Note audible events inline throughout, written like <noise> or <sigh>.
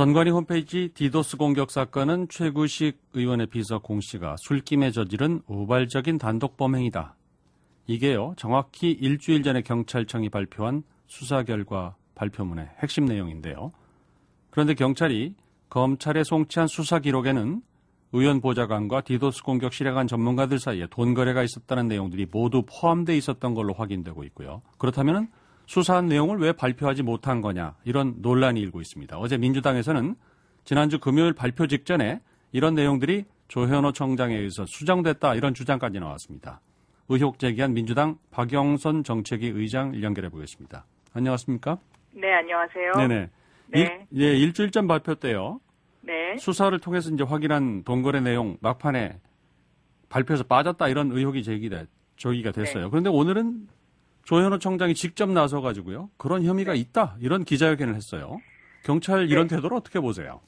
선관위 홈페이지 디도스 공격 사건은 최구식 의원의 비서 공 씨가 술김에 저지른 우발적인 단독 범행이다. 이게요, 정확히 일주일 전에 경찰청이 발표한 수사 결과 발표문의 핵심 내용인데요. 그런데 경찰이 검찰에 송치한 수사 기록에는 의원 보좌관과 디도스 공격 실행한 전문가들 사이에 돈 거래가 있었다는 내용들이 모두 포함되어 있었던 걸로 확인되고 있고요. 그렇다면 수사한 내용을 왜 발표하지 못한 거냐 이런 논란이 일고 있습니다. 어제 민주당에서는 지난주 금요일 발표 직전에 이런 내용들이 조현호 청장에 의해서 수정됐다 이런 주장까지 나왔습니다. 의혹 제기한 민주당 박영선 정책위 의장 연결해 보겠습니다. 안녕하십니까? 네, 안녕하세요. 네네. 네. 일, 예, 일주일 전 발표 때요. 네. 수사를 통해서 이제 확인한 돈거래 내용 막판에 발표에서 빠졌다 이런 의혹이 제기돼 저기가 됐어요. 네. 그런데 오늘은 조현호 청장이 직접 나서 가지고요. 그런 혐의가 있다. 이런 기자회견을 했어요. 경찰 이런 네. 태도를 어떻게 보세요?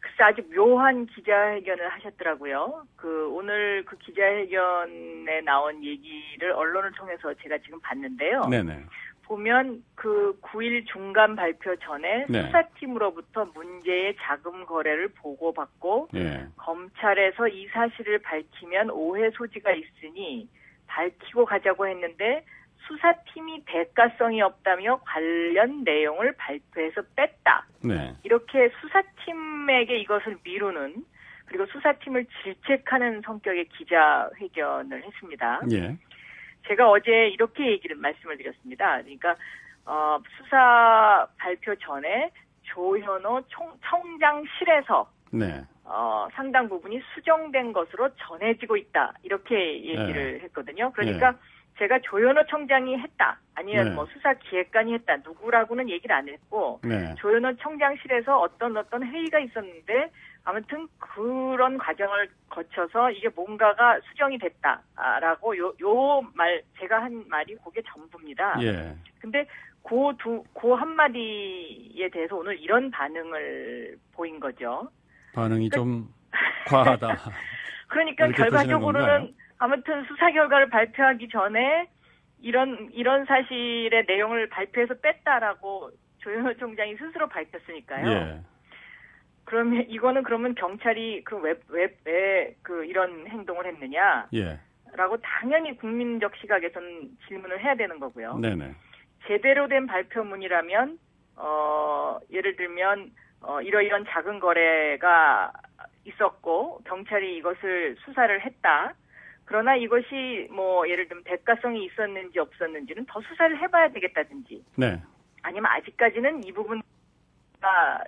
글쎄 아주 묘한 기자회견을 하셨더라고요. 그 오늘 그 기자회견에 나온 얘기를 언론을 통해서 제가 지금 봤는데요. 네네. 보면 그 9일 중간 발표 전에 네. 수사팀으로부터 문제의 자금 거래를 보고받고 예. 검찰에서 이 사실을 밝히면 오해 소지가 있으니 밝히고 가자고 했는데 수사팀이 대가성이 없다며 관련 내용을 발표해서 뺐다. 네. 이렇게 수사팀에게 이것을 미루는 그리고 수사팀을 질책하는 성격의 기자회견을 했습니다. 예. 제가 어제 이렇게 얘기를 말씀을 드렸습니다. 그러니까 어, 수사 발표 전에 조현호 총, 청장실에서 네. 어, 상당 부분이 수정된 것으로 전해지고 있다. 이렇게 얘기를 했거든요. 그러니까 제가 조현호 청장이 했다. 아니면 네. 뭐 수사 기획관이 했다. 누구라고는 얘기를 안 했고 네. 조현호 청장실에서 어떤 어떤 회의가 있었는데 아무튼 그런 과정을 거쳐서 이게 뭔가가 수정이 됐다라고 요 요 말 제가 한 말이 그게 전부입니다. 예. 근데 그 두 그 한마디에 대해서 오늘 이런 반응을 보인 거죠. 반응이 좀 과하다. <laughs> 그러니까 결과적으로는? 아무튼 수사 결과를 발표하기 전에 이런 이런 사실의 내용을 발표해서 뺐다라고 조현호 총장이 스스로 밝혔으니까요. 예. 그러면 이거는 그러면 경찰이 그왜왜그 이런 행동을 했느냐라고 예. 당연히 국민적 시각에서는 질문을 해야 되는 거고요. 네네. 제대로 된 발표문이라면 어 예를 들면 어 이러이런 작은 거래가 있었고 경찰이 이것을 수사를 했다. 그러나 이것이 뭐 예를 들면 대가성이 있었는지 없었는지는 더 수사를 해봐야 되겠다든지 네. 아니면 아직까지는 이 부분가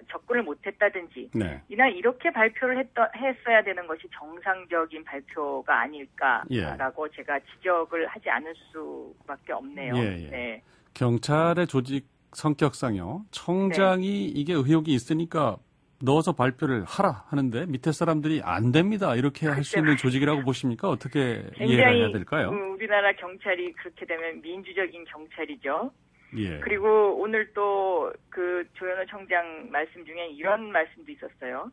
접근을 못했다든지 네. 이나 이렇게 발표를 했더, 했어야 되는 것이 정상적인 발표가 예. 아닐까라고 제가 지적을 하지 않을 수밖에 없네요. 예, 예. 네. 경찰의 조직 성격상요. 청장이 이게 의혹이 있으니까 넣어서 발표를 하라 하는데 밑에 사람들이 안 됩니다. 이렇게 할 수 있는 조직이라고 보십니까? 어떻게 이해가 굉장히 해야 될까요? 음, 우리나라 경찰이 그렇게 되면 민주적인 경찰이죠. 예. 그리고 오늘 또 그 조현호 청장 말씀 중에 이런 말씀도 있었어요.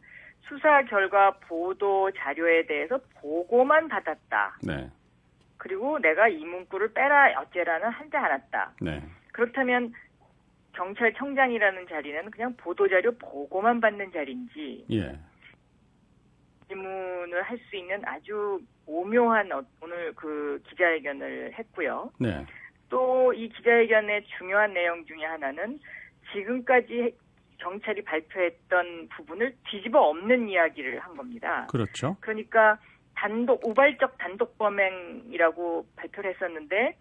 수사 결과 보도 자료에 대해서 보고만 받았다. 네. 그리고 내가 이 문구를 빼라 어째라는 하지 않았다. 네. 그렇다면 경찰청장이라는 자리는 그냥 보도자료 보고만 받는 자리인지 예. 질문을 할 수 있는 아주 오묘한 어- 오늘 그 기자회견을 했고요. 네. 또 이 기자회견의 중요한 내용 중에 하나는 지금까지 경찰이 발표했던 부분을 뒤집어 엎는 이야기를 한 겁니다. 그렇죠. 그러니까 단독 우발적 단독 범행이라고 발표를 했었는데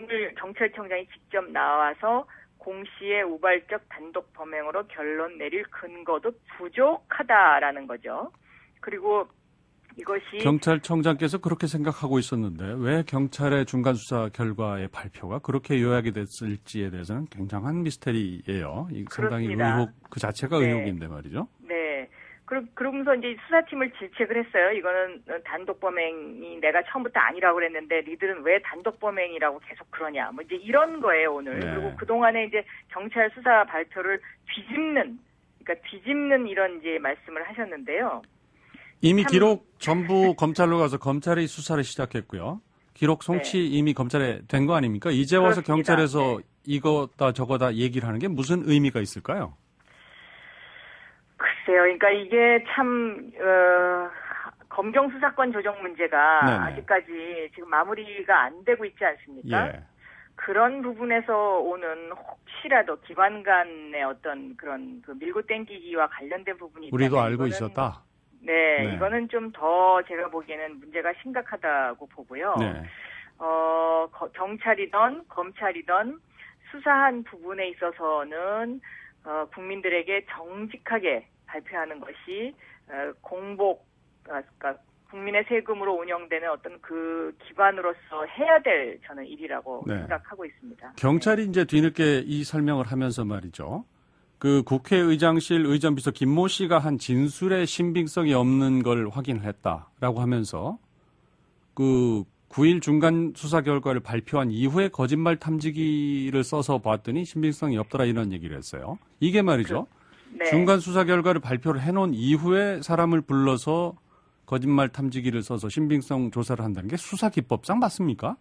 오늘 경찰청장이 직접 나와서 공 씨의 우발적 단독 범행으로 결론 내릴 근거도 부족하다라는 거죠. 그리고 이것이 경찰청장께서 그렇게 생각하고 있었는데 왜 경찰의 중간 수사 결과의 발표가 그렇게 요약이 됐을지에 대해서는 굉장한 미스테리예요. 이 상당히 그렇습니다. 의혹 그 자체가 네. 의혹인데 말이죠. 네. 그러, 그러면서 이제 수사팀을 질책을 했어요. 이거는 단독 범행이 내가 처음부터 아니라고 그랬는데 니들은 왜 단독 범행이라고 계속 그러냐. 뭐 이제 이런 거예요, 오늘. 네. 그리고 그동안에 이제 경찰 수사 발표를 뒤집는 그러니까 뒤집는 이런 이제 말씀을 하셨는데요. 이미 참- 기록 전부 검찰로 가서 검찰이 수사를 시작했고요. 기록 송치 이미 검찰에 된 거 아닙니까? 이제 와서 네. 그렇습니다. 경찰에서 이거다 저거다 얘기를 하는 게 무슨 의미가 있을까요? 글쎄요. 그러니까 이게 참 어, 검경 수사권 조정 문제가 네네. 아직까지 지금 마무리가 안 되고 있지 않습니까? 예. 그런 부분에서 오는 혹시라도 기관 간의 어떤 그런 그 밀고 땡기기와 관련된 부분이 우리도 알고 이거는 있었다. 네, 네. 이거는 좀 더 제가 보기에는 문제가 심각하다고 보고요. 네. 어, 거- 경찰이던 검찰이던 수사한 부분에 있어서는 어, 국민들에게 정직하게 발표하는 것이 어, 공복, 아, 그러니까 국민의 세금으로 운영되는 어떤 그 기관으로서 해야 될 저는 일이라고 네. 생각하고 있습니다. 경찰이 이제 뒤늦게 이 설명을 하면서 말이죠. 그 국회의장실 의전비서 김모 씨가 한 진술에 신빙성이 없는 걸 확인을 했다라고 하면서 그 9일 중간 수사 결과를 발표한 이후에 거짓말 탐지기를 써서 봤더니 신빙성이 없더라 이런 얘기를 했어요. 이게 말이죠. 네. 중간 수사 결과를 발표를 해놓은 이후에 사람을 불러서 거짓말 탐지기를 써서 신빙성 조사를 한다는 게 수사 기법상 맞습니까?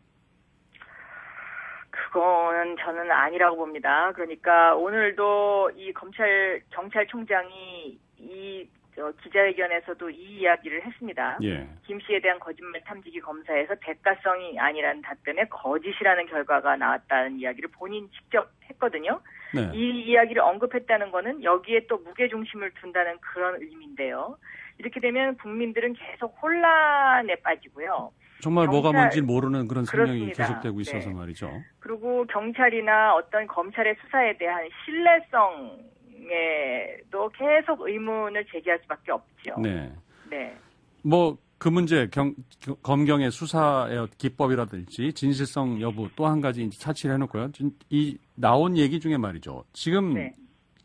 그거는 저는 아니라고 봅니다. 그러니까 오늘도 이 검찰 경찰총장이 이 저, 기자회견에서도 이 이야기를 했습니다. 예. 김 씨에 대한 거짓말 탐지기 검사에서 대가성이 아니라는 답변에 거짓이라는 결과가 나왔다는 이야기를 본인 직접 했거든요. 네. 이 이야기를 언급했다는 거는 여기에 또 무게 중심을 둔다는 그런 의미인데요. 이렇게 되면 국민들은 계속 혼란에 빠지고요. 정말 뭐가 경찰- 뭔지 모르는 그런 설명이. 계속되고 있어서 네. 말이죠. 그리고 경찰이나 어떤 검찰의 수사에 대한 신뢰성에도 계속 의문을 제기할 수밖에 없죠. 네. 네. 뭐 그 문제 경, 검경의 수사의 기법이라든지 진실성 여부 또 한 가지 차치를 해놓고요. 진- 이 나온 얘기 중에 말이죠. 지금 네.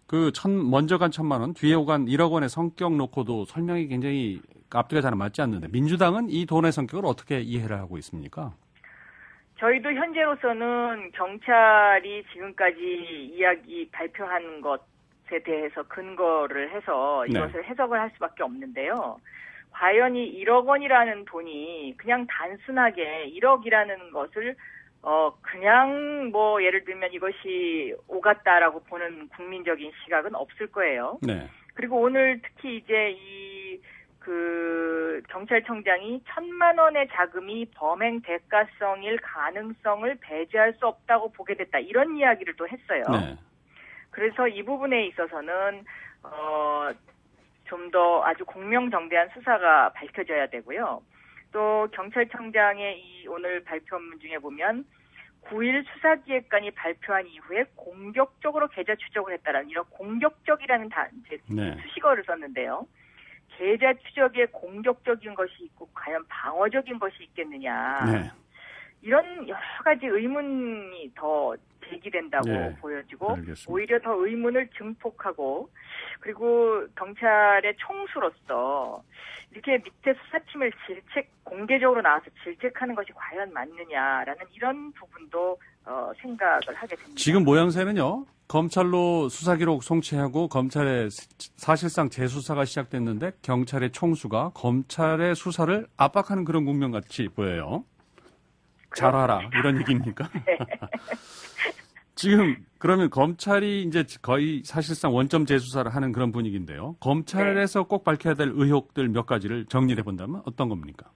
그 천, 먼저 간 천만 원, 뒤에 오간 1억 원의 성격 놓고도 설명이 굉장히 앞뒤가 잘 맞지 않는데 민주당은 이 돈의 성격을 어떻게 이해를 하고 있습니까? 저희도 현재로서는 경찰이 지금까지 이야기 발표한 것에 대해서 근거를 해서 네. 이것을 해석을 할 수밖에 없는데요. 과연 이 1억 원이라는 돈이 그냥 단순하게 1억이라는 것을 어 그냥 뭐 예를 들면 이것이 오갔다라고 보는 국민적인 시각은 없을 거예요. 네. 그리고 오늘 특히 이제 이 그 경찰청장이 천만 원의 자금이 범행 대가성일 가능성을 배제할 수 없다고 보게 됐다 이런 이야기를 또 했어요. 네. 그래서 이 부분에 있어서는 어, 좀 더 아주 공명정대한 수사가 밝혀져야 되고요. 또 경찰청장의 이 오늘 발표문 중에 보면 9일 수사기획관이 발표한 이후에 공격적으로 계좌 추적을 했다라는 이런 공격적이라는 단 이제 네. 수식어를 썼는데요. 계좌 추적에 공격적인 것이 있고 과연 방어적인 것이 있겠느냐 네. 이런 여러 가지 의문이 더 제기된다고 네, 보여지고 알겠습니다. 오히려 더 의문을 증폭하고 그리고 경찰의 총수로서 이렇게 밑에 수사팀을 질책 공개적으로 나와서 질책하는 것이 과연 맞느냐라는 이런 부분도 어, 생각을 하게 됩니다. 지금 모양새는요. 검찰로 수사 기록 송치하고 검찰의 사실상 재수사가 시작됐는데 경찰의 총수가 검찰의 수사를 압박하는 그런 국면 같이 보여요. 잘하라 이런 얘기입니까? <laughs> 네. <laughs> 지금 그러면 검찰이 이제 거의 사실상 원점 재수사를 하는 그런 분위기인데요. 검찰에서 네. 꼭 밝혀야 될 의혹들 몇 가지를 정리해 본다면 어떤 겁니까?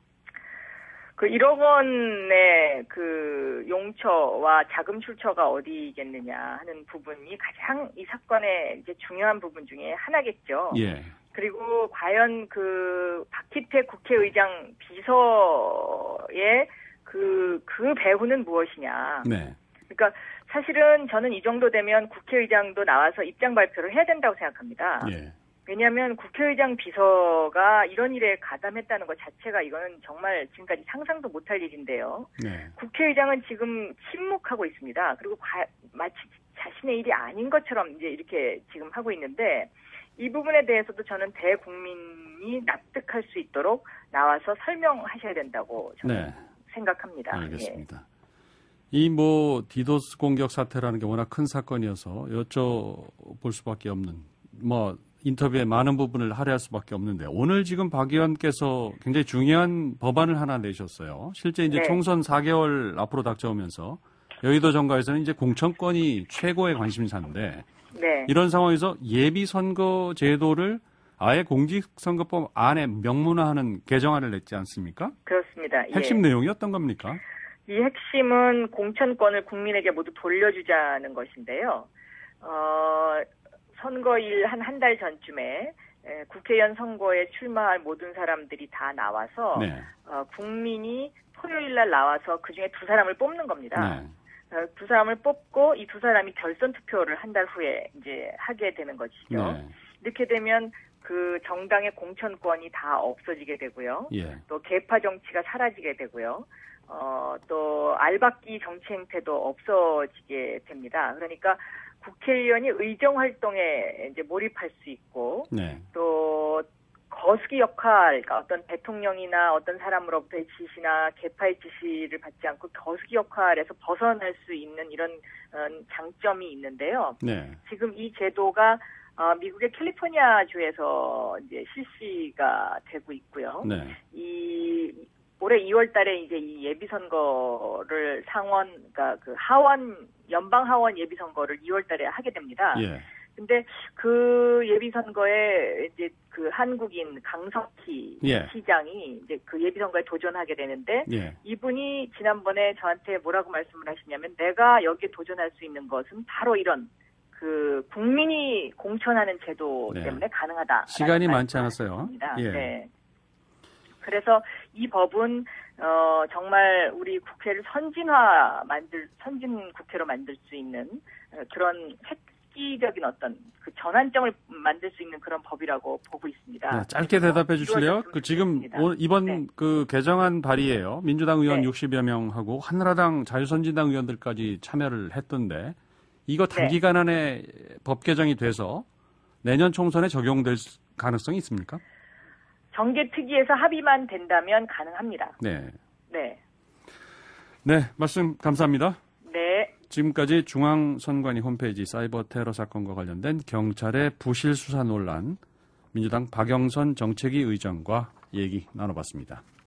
그 1억 원의 그 용처와 자금 출처가 어디겠느냐 하는 부분이 가장 이 사건의 이제 중요한 부분 중에 하나겠죠. 예. 그리고 과연 그 박희태 국회의장 비서의 그, 그 배후는 무엇이냐. 네. 그러니까 사실은 저는 이 정도 되면 국회의장도 나와서 입장 발표를 해야 된다고 생각합니다. 예. 왜냐하면 국회의장 비서가 이런 일에 가담했다는 것 자체가 이거는 정말 지금까지 상상도 못할 일인데요. 네. 국회의장은 지금 침묵하고 있습니다. 그리고 과- 마치 자신의 일이 아닌 것처럼 이제 이렇게 지금 하고 있는데 이 부분에 대해서도 저는 대국민이 납득할 수 있도록 나와서 설명하셔야 된다고 저는 네. 생각합니다. 예. 알겠습니다. 이뭐 디도스 공격 사태라는 게 워낙 큰 사건이어서 여쭤볼 수밖에 없는 뭐 인터뷰에 많은 부분을 할애할 수밖에 없는데 오늘 지금 박 의원께서 굉장히 중요한 법안을 하나 내셨어요. 실제 이제 네. 총선 4개월 앞으로 닥쳐오면서 여의도 정가에서는 이제 공천권이 최고의 관심사인데 네. 이런 상황에서 예비 선거 제도를 아예 공직선거법 안에 명문화하는 개정안을 냈지 않습니까? 그렇습니다. 핵심 예. 내용이 어떤 겁니까? 이 핵심은 공천권을 국민에게 모두 돌려주자는 것인데요. 어, 선거일 한 한 달 전쯤에 에, 국회의원 선거에 출마할 모든 사람들이 다 나와서 네. 어, 국민이 토요일 날 나와서 그 중에 두 사람을 뽑는 겁니다. 네. 어, 두 사람을 뽑고 이 두 사람이 결선 투표를 한 달 후에 이제 하게 되는 것이죠. 네. 이렇게 되면 그 정당의 공천권이 다 없어지게 되고요. 예. 또 개파 정치가 사라지게 되고요. 어, 또 알박기 정치 행태도 없어지게 됩니다. 그러니까 국회의원이 의정 활동에 이제 몰입할 수 있고 네. 또 거수기 역할, 그러니까 어떤 대통령이나 어떤 사람으로부터의 지시나 개파의 지시를 받지 않고 거수기 역할에서 벗어날 수 있는 이런 어, 장점이 있는데요. 네. 지금 이 제도가 어, 미국의 캘리포니아 주에서 이제 실시가 되고 있고요. 네. 이 올해 2월 달에 이제 이 예비 선거를 상원 그러니까 그 하원 연방 하원 예비 선거를 2월 달에 하게 됩니다. 예. 근데 그 예비 선거에 이제 그 한국인 강석희 예. 시장이 이제 그 예비 선거에 도전하게 되는데 예. 이분이 지난번에 저한테 뭐라고 말씀을 하시냐면 내가 여기에 도전할 수 있는 것은 바로 이런 그 국민이 공천하는 제도 네. 때문에 가능하다. 시간이 많지 않았어요. 예. 네. 그래서 이 법은 어 정말 우리 국회를 선진화 만들 선진 국회로 만들 수 있는 어, 그런 획기적인 어떤 그 전환점을 만들 수 있는 그런 법이라고 보고 있습니다. 네, 짧게 대답해 주실래요? 그 지금. 오늘 이번 네. 그 개정안 발의에요. 민주당 의원 네. 60여 명하고 한나라당 자유선진당 의원들까지 참여를 했던데 이거 단기간 안에 법 개정이 돼서 내년 총선에 적용될 수- 가능성이 있습니까? 정계 특위에서 합의만 된다면 가능합니다. 네. 네. 네, 말씀 감사합니다. 네. 지금까지 중앙선관위 홈페이지 사이버 테러 사건과 관련된 경찰의 부실 수사 논란 민주당 박영선 정책위 의장과 얘기 나눠봤습니다.